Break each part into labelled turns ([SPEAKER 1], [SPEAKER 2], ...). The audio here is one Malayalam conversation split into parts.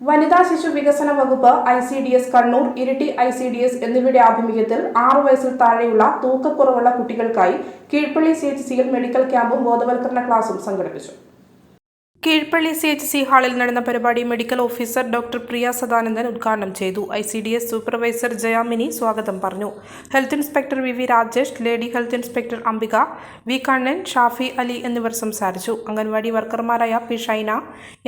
[SPEAKER 1] വനിതാ ശിശു വികസന വകുപ്പ് I C D S Kannur Iritty I C D S എന്നിവയുടെ ആഭിമുഖ്യത്തിൽ ആറു വയസ്സിൽ താഴെയുള്ള തൂക്കക്കുറവുള്ള കുട്ടികൾക്കായി കീഴ്പള്ളി സി എച്ച് സിയിൽ മെഡിക്കൽ ക്യാമ്പും ബോധവൽക്കരണ ക്ലാസും സംഘടിപ്പിച്ചു. കീഴ്പള്ളി സി എച്ച് സി ഹാളിൽ നടന്ന പരിപാടി medical officer doctor Priya Sadanandan ഉദ്ഘാടനം ചെയ്തു. I C D S supervisor Jayamini സ്വാഗതം പറഞ്ഞു. Health inspector V V Rajesh lady health inspector Ambika V Kannan Shafi Ali എന്നിവർ സംസാരിച്ചു. Anganwadi വർക്കർമാരായ P Shaina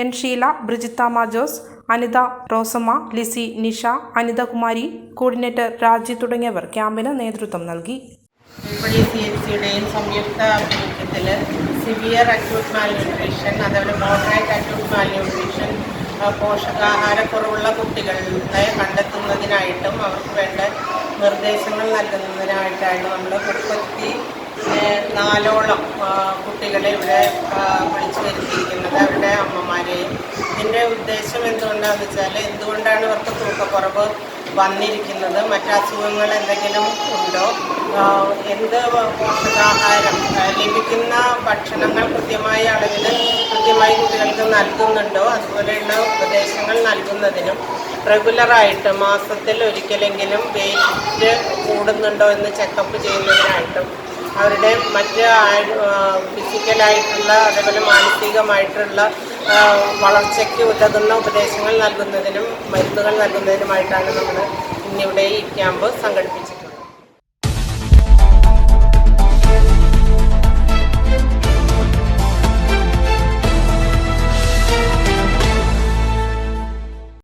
[SPEAKER 1] N Sheela Brijitha Majos Anitha Rosamma Lissy Nisha Anitha Kumari coordinator Raji തുടങ്ങിയവർ ക്യാമ്പിന് നേതൃത്വം നൽകി.
[SPEAKER 2] സംയുക്ത സിവിയർ അക്യൂട്ട് മാൽന്യൂട്രീഷൻ അതേപോലെ മോഡറേറ്റ് അക്യൂട്ട് മാൽന്യൂട്രീഷൻ പോഷകാഹാരക്കുറവുള്ള കുട്ടികളെ കണ്ടെത്തുന്നതിനായിട്ടും അവർക്ക് വേണ്ട നിർദ്ദേശങ്ങൾ നൽകുന്നതിനായിട്ടാണ് നമ്മൾ മുപ്പത്തി നാലോളം കുട്ടികളെ ഇവിടെ വിളിച്ചു വരുത്തിയിരിക്കുന്നത്. അവരുടെ അമ്മമാരെയും ഇതിന്റെ ഉദ്ദേശം എന്തുകൊണ്ടാണെന്ന് വെച്ചാൽ എന്തുകൊണ്ടാണ് ഇവർക്ക് തൂക്കക്കുറവ് വന്നിരിക്കുന്നത്? മറ്റസുഖങ്ങൾ എന്തെങ്കിലും ഉണ്ടോ? എന്ത് പോഷകാഹാരം ലഭിക്കുന്ന ഭക്ഷണങ്ങൾ കൃത്യമായ അളവിൽ കൃത്യമായി കുട്ടികൾക്ക് നൽകുന്നുണ്ടോ? അതുപോലെയുള്ള ഉപദേശങ്ങൾ നൽകുന്നതിനും റെഗുലറായിട്ട് മാസത്തിൽ ഒരിക്കലെങ്കിലും വെയിറ്റ് കൂടുന്നുണ്ടോ എന്ന് ചെക്കപ്പ് ചെയ്യുന്നതിനായിട്ടും അവരുടെ മറ്റ് ഫിസിക്കലായിട്ടുള്ള അതേപോലെ മാനസികമായിട്ടുള്ള വളർച്ചയ്ക്ക് ഉതകുന്ന ഉപദേശങ്ങൾ നൽകുന്നതിനും മരുന്നുകൾ നൽകുന്നതിനുമായിട്ടാണ് നമ്മൾ ഇന്നിവിടെ ഈ ക്യാമ്പ് സംഘടിപ്പിച്ചിട്ടുള്ളത്.